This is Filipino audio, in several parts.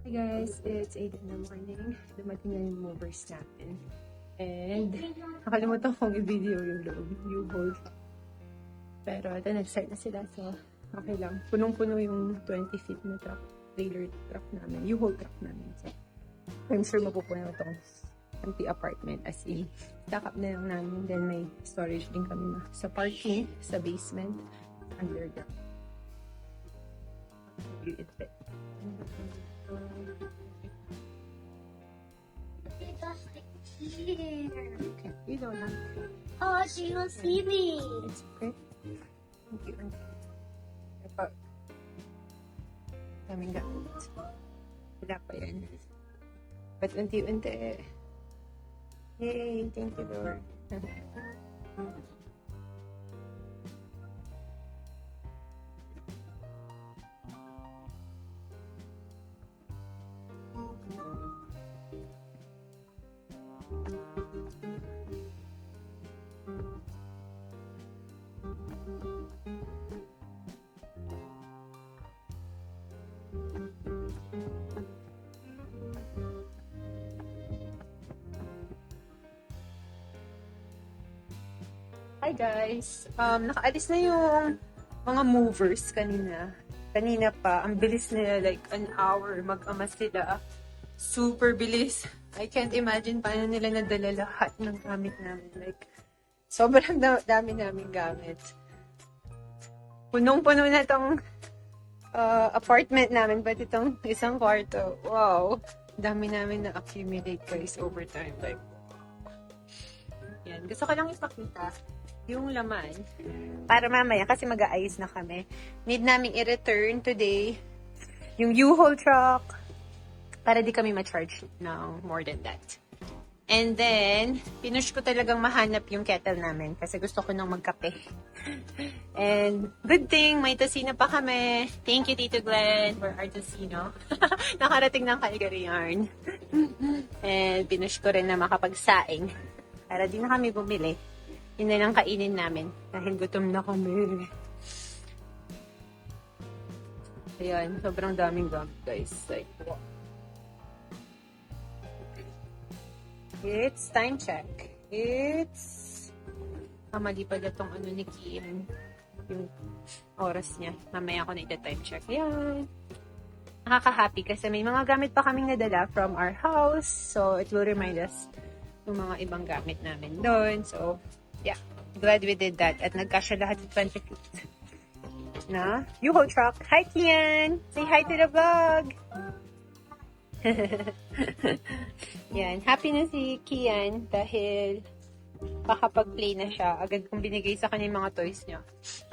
Hey guys, it's 8 in the morning. Dumating na yung movers natin. And nakalimutan kong i-video yung loob, yung whole Pero ito, nag-start na sila. So, okay lang. Punong-puno yung 20 feet na truck, trailer truck namin. Yung whole truck namin. So, I'm sure mapupuno itong empty apartment as in stack na lang namin. Then may storage din kami na sa parking, sa basement, underground. Here. Okay, you have to. Oh, she will see me. It's okay. Thank you. Ito. Daming gamit. Wala pa yan. But unti-unti. Yay! Thank you, Lord. Hi guys! Um, nakaalis na yung mga movers kanina. Kanina pa, ang bilis nila, like an hour, mag-ama sila. Super bilis. I can't imagine paano nila nadala lahat ng gamit namin. Like, sobrang da- dami namin gamit. Punong-puno na tong uh, apartment namin, but itong isang kwarto, wow, dami namin na-accumulate guys over time. Like, yan. Gusto ko lang ipakita yung laman para mamaya kasi mag-aayos na kami. Need namin i-return today yung U-Haul truck para di kami ma-charge ng more than that. And then, pinush ko talagang mahanap yung kettle namin kasi gusto ko nang magkape. And good thing, may tosino pa kami. Thank you, Tito Glenn, for our tosino. Nakarating ng Calgary Yarn. And pinush ko rin na makapagsaing para di na kami bumili. Yun na lang kainin namin dahil gutom na kami. Ayan, sobrang daming gamit guys. Like. It's time check. It's... Ah, mali pala tong ano ni Kim. Yung oras niya. Mamaya ako na ita-time check. Ayan. Nakaka-happy kasi may mga gamit pa kaming nadala from our house. So, it will remind us yung mga ibang gamit namin doon. So, yeah. Glad we did that. At nagkasya lahat sa 20 feet. Na? Yuho truck. Hi, Kian! Say hi to the vlog! Yan. Happy na si Kian dahil makapag-play na siya. Agad kong binigay sa kanya yung mga toys niya.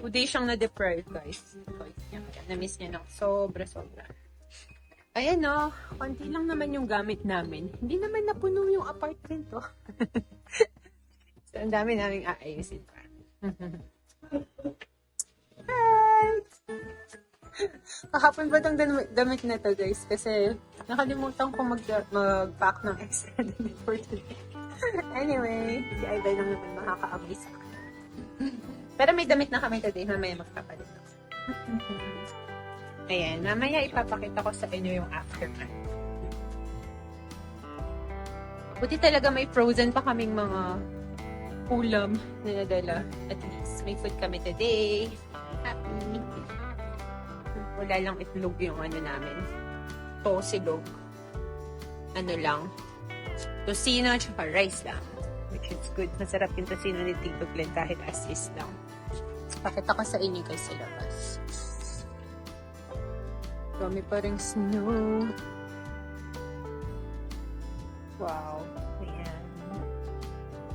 Two siyang na-deprive, guys. Toys niya. Kaya na-miss niya ng sobra-sobra. Ayan no, konti lang naman yung gamit namin. Hindi naman napuno yung apartment to. so, ang dami naming aayusin pa. Hi! Kahapon ba itong damit, na to guys? Kasi nakalimutan ko mag, mag-pack ng extra damit for today. anyway, si Ivan lang naman makakaamoy sa. Pero may damit na kami today, mamaya magpapalit ako. Ayan, mamaya ipapakita ko sa inyo yung aftermath. Buti talaga may frozen pa kaming mga ulam na nadala. At least may food kami today. Happy. Wala lang itlog yung ano namin. To silog. Ano lang. Tosino at rice lang. Which is good. Masarap yung tosino ni Tito Glenn kahit as is lang. Pakita ko sa inyo guys sa labas. Dami pa rin snow. Wow. Ayan.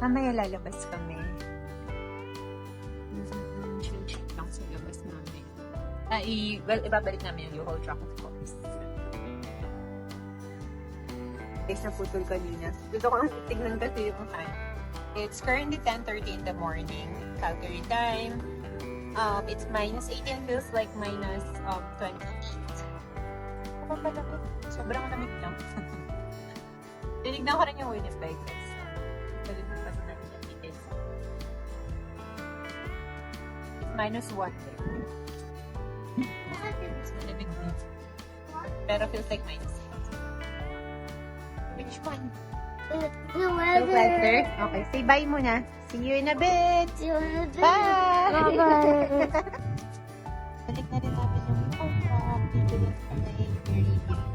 Mamaya lalabas kami. Ah, i- well, ibabalik namin yung U-Haul truck of course. Guys, naputol kanina. Gusto ko lang tignan kasi yung time. It's currently 10.30 in the morning. Calgary time. Um, it's minus 18 feels like minus um, 28. Ano pa lamig? Sobrang lamig lang. Tinignan ko rin yung Winnipeg. Nalimutan na natin yung. It's minus 1 there. Pero feels like minus 6. Which one? The, the The weather. weather. Okay, say bye muna. See you in a bit. The weather. Bye! Bye-bye. Balik na rin natin yung. Dito lang sa may Meridian.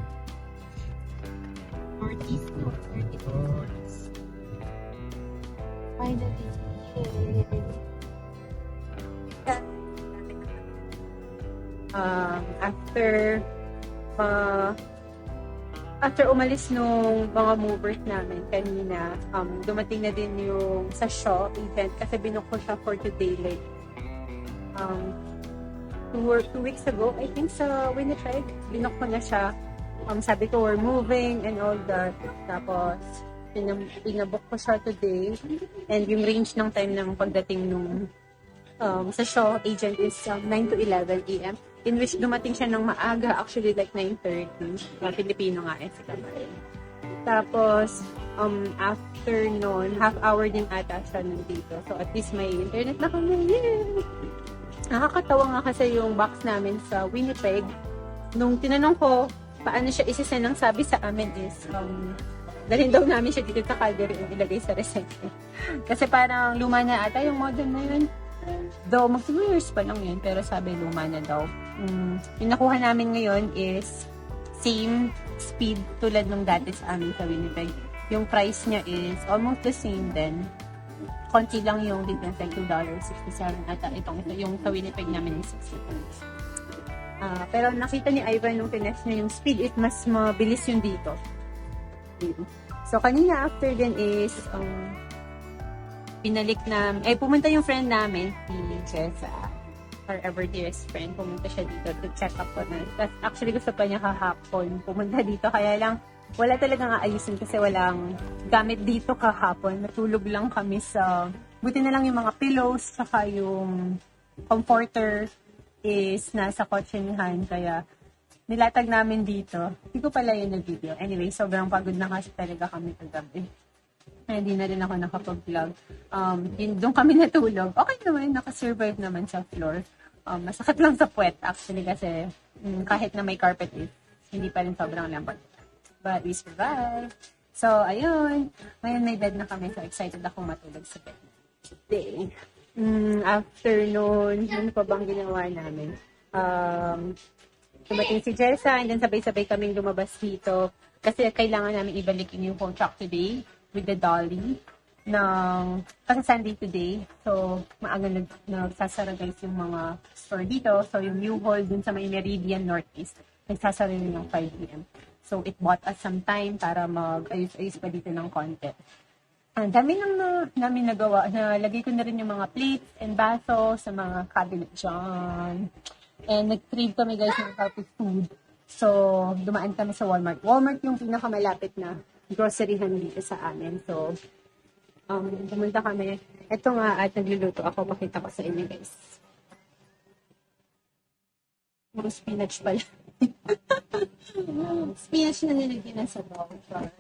After uh, after umalis nung mga movers namin kanina, um, dumating na din yung sa Shaw event kasi binook ko siya for today like um, two, or two weeks ago, I think sa Winnipeg, binook ko na siya. Um, sabi ko, we're moving and all that. Tapos, pinabook ko siya today. And yung range ng time ng pagdating nung um, sa show agent is um, 9 to 11 a.m. In which dumating siya ng maaga, actually like 9.30. Uh, Filipino nga eh, si Kamarin. Tapos, um, after nun, half hour din ata siya nandito. So, at least may internet na kami. Yay! Nakakatawa nga kasi yung box namin sa Winnipeg. Nung tinanong ko, paano siya isisend ang sabi sa amin is, um, dalhin daw namin siya dito sa Calgary and ilagay sa recycle. kasi parang luma na ata yung modem na yun. Though, mag years pa lang yun, pero sabi luma na daw. Mm, yung nakuha namin ngayon is same speed tulad nung dati sa amin sa Winnipeg. Yung price niya is almost the same then. Konti lang yung difference, like $2.67 ata. Itong ito, yung sa Winnipeg namin is 60 Ah, pero nakita ni Ivan nung tinest niya yung speed, it mas mabilis yung dito. So, kanina after din is, um, pinalik na, eh, pumunta yung friend namin, si Jessa, our ever dearest friend, pumunta siya dito to check up on us. Tapos, actually, gusto pa niya kahapon pumunta dito, kaya lang, wala talagang aayusin kasi walang gamit dito kahapon. Natulog lang kami sa, buti na lang yung mga pillows, saka yung comforter is nasa kotse ni Han, kaya nilatag namin dito. Hindi ko pala yun nag-video. Anyway, sobrang pagod na kasi talaga kami kagabi. Ay, Hindi na rin ako nakapag-vlog. Um, yun, doon kami natulog. Okay naman, nakasurvive naman sa floor. Um, masakit lang sa puwet actually kasi mm, kahit na may carpet is, hindi pa rin sobrang lambot. But we survived. So, ayun. Ngayon may bed na kami. So, excited ako matulog sa bed. Today. Mm, afternoon, ano pa bang ginawa namin? Um, dumating si Jessa and then sabay-sabay kaming lumabas dito kasi kailangan namin ibalik yung phone truck today with the dolly ng kasi Sunday today. So, maaga nag, nagsasara guys yung mga store dito. So, yung new hall dun sa may Meridian Northeast, nagsasara yun ng 5 p.m. So, it bought us some time para mag-ayos-ayos pa dito ng konti. Ang dami nang na, namin nagawa. Nalagay ko na rin yung mga plates and baso sa mga cabinet dyan. And nag-crave kami guys ng healthy food. So, dumaan kami sa Walmart. Walmart yung pinakamalapit na groceryhan dito sa amin. So, um, pumunta kami. Ito nga at nagluluto ako. Pakita ko sa inyo guys. Puro spinach pala. spinach na nilagyan na sa bowl. Char.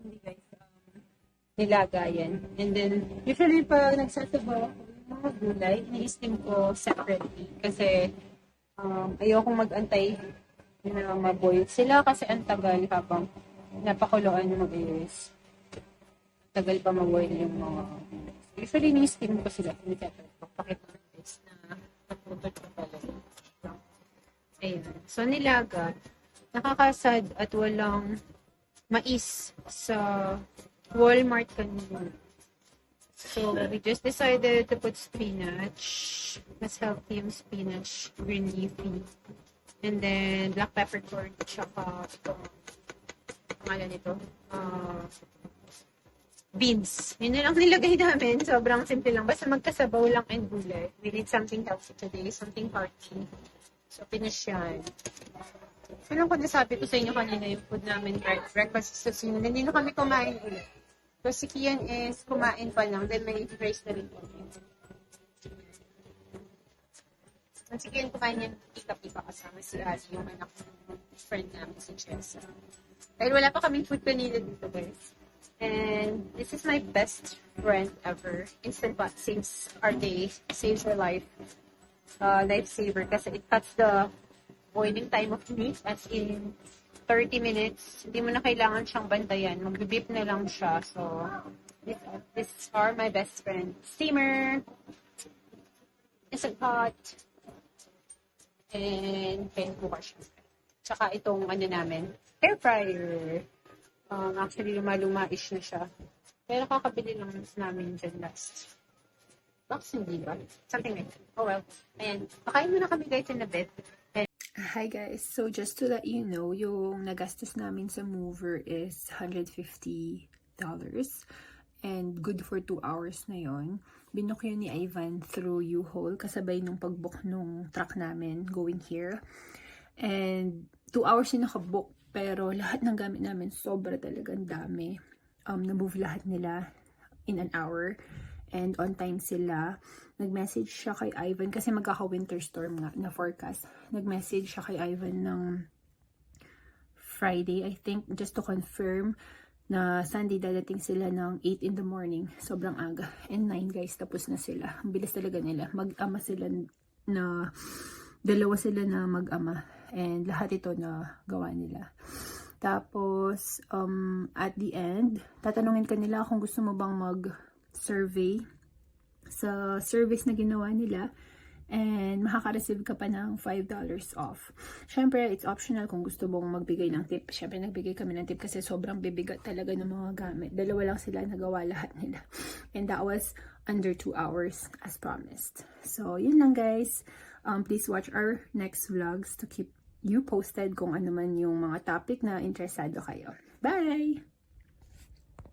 Hindi guys. Um, nilagayan. And then, usually pag nagsasabaw ako mga gulay, ni-steam ko separately. Kasi, um, ayokong mag-antay na maboil sila kasi ang tagal habang napakuluan yung mag-iis. Tagal pa maboil yung mga Usually, ni-steam ko sila. Pakita ko guys na naputot ko pala. Ayan. So, nilaga. Nakakasad at walang mais sa Walmart kanina. So, we just decided to put spinach. Mas healthy yung spinach. Green leafy. And then, black peppercorn. Tsaka, ito. Pangalan nito. Uh, beans. Yun na lang nilagay namin. Sobrang simple lang. Basta magkasabaw lang and gulay. We need something healthy today. Something hearty. So, finish yan. So, lang ko nasabi ko sa inyo kanina yung food namin bre- breakfast sa susunod. Hindi na kami kumain ulit. So, si Kian is kumain pa lang. Then, may rice na rin. Ang si Kian kumain niya pika-pika kasama si Ali, yung anak friend namin, si Jessa. Dahil wala pa kaming food kanina dito, guys. And this is my best friend ever. Instant Pot saves our day, saves our life. Uh, lifesaver kasi it cuts the boiling time of meat as in 30 minutes. Hindi mo na kailangan siyang bantayan. Mag-beep na lang siya. So, this, this are my best friend. Steamer. Instant pot. And pen cooker siya. Tsaka itong ano namin, air fryer. Um, actually, lumaluma-ish na siya. Pero kakabili lang namin dyan last. Box hindi ba? Something like that. Oh well. Ayan. Pakain muna kami guys in a bit. Hi guys, so just to let you know, yung nagastos namin sa mover is $150 and good for 2 hours na yon. Binook yun ni Ivan through U-Haul kasabay nung pagbook nung truck namin going here. And 2 hours yung nakabook pero lahat ng gamit namin sobra talagang dami. Um, na-move lahat nila in an hour and on time sila. Nag-message siya kay Ivan kasi magkaka-winter storm nga na forecast. Nag-message siya kay Ivan ng Friday, I think, just to confirm na Sunday dadating sila ng 8 in the morning. Sobrang aga. And 9 guys, tapos na sila. Ang bilis talaga nila. Mag-ama sila na dalawa sila na mag-ama. And lahat ito na gawa nila. Tapos, um, at the end, tatanungin ka nila kung gusto mo bang mag-survey sa service na ginawa nila and makaka-receive ka pa ng $5 off. Syempre, it's optional kung gusto mong magbigay ng tip. Syempre, nagbigay kami ng tip kasi sobrang bibigat talaga ng mga gamit. Dalawa lang sila nagawa lahat nila. And that was under 2 hours as promised. So, yun lang guys. Um, please watch our next vlogs to keep you posted kung ano man yung mga topic na interesado kayo. Bye!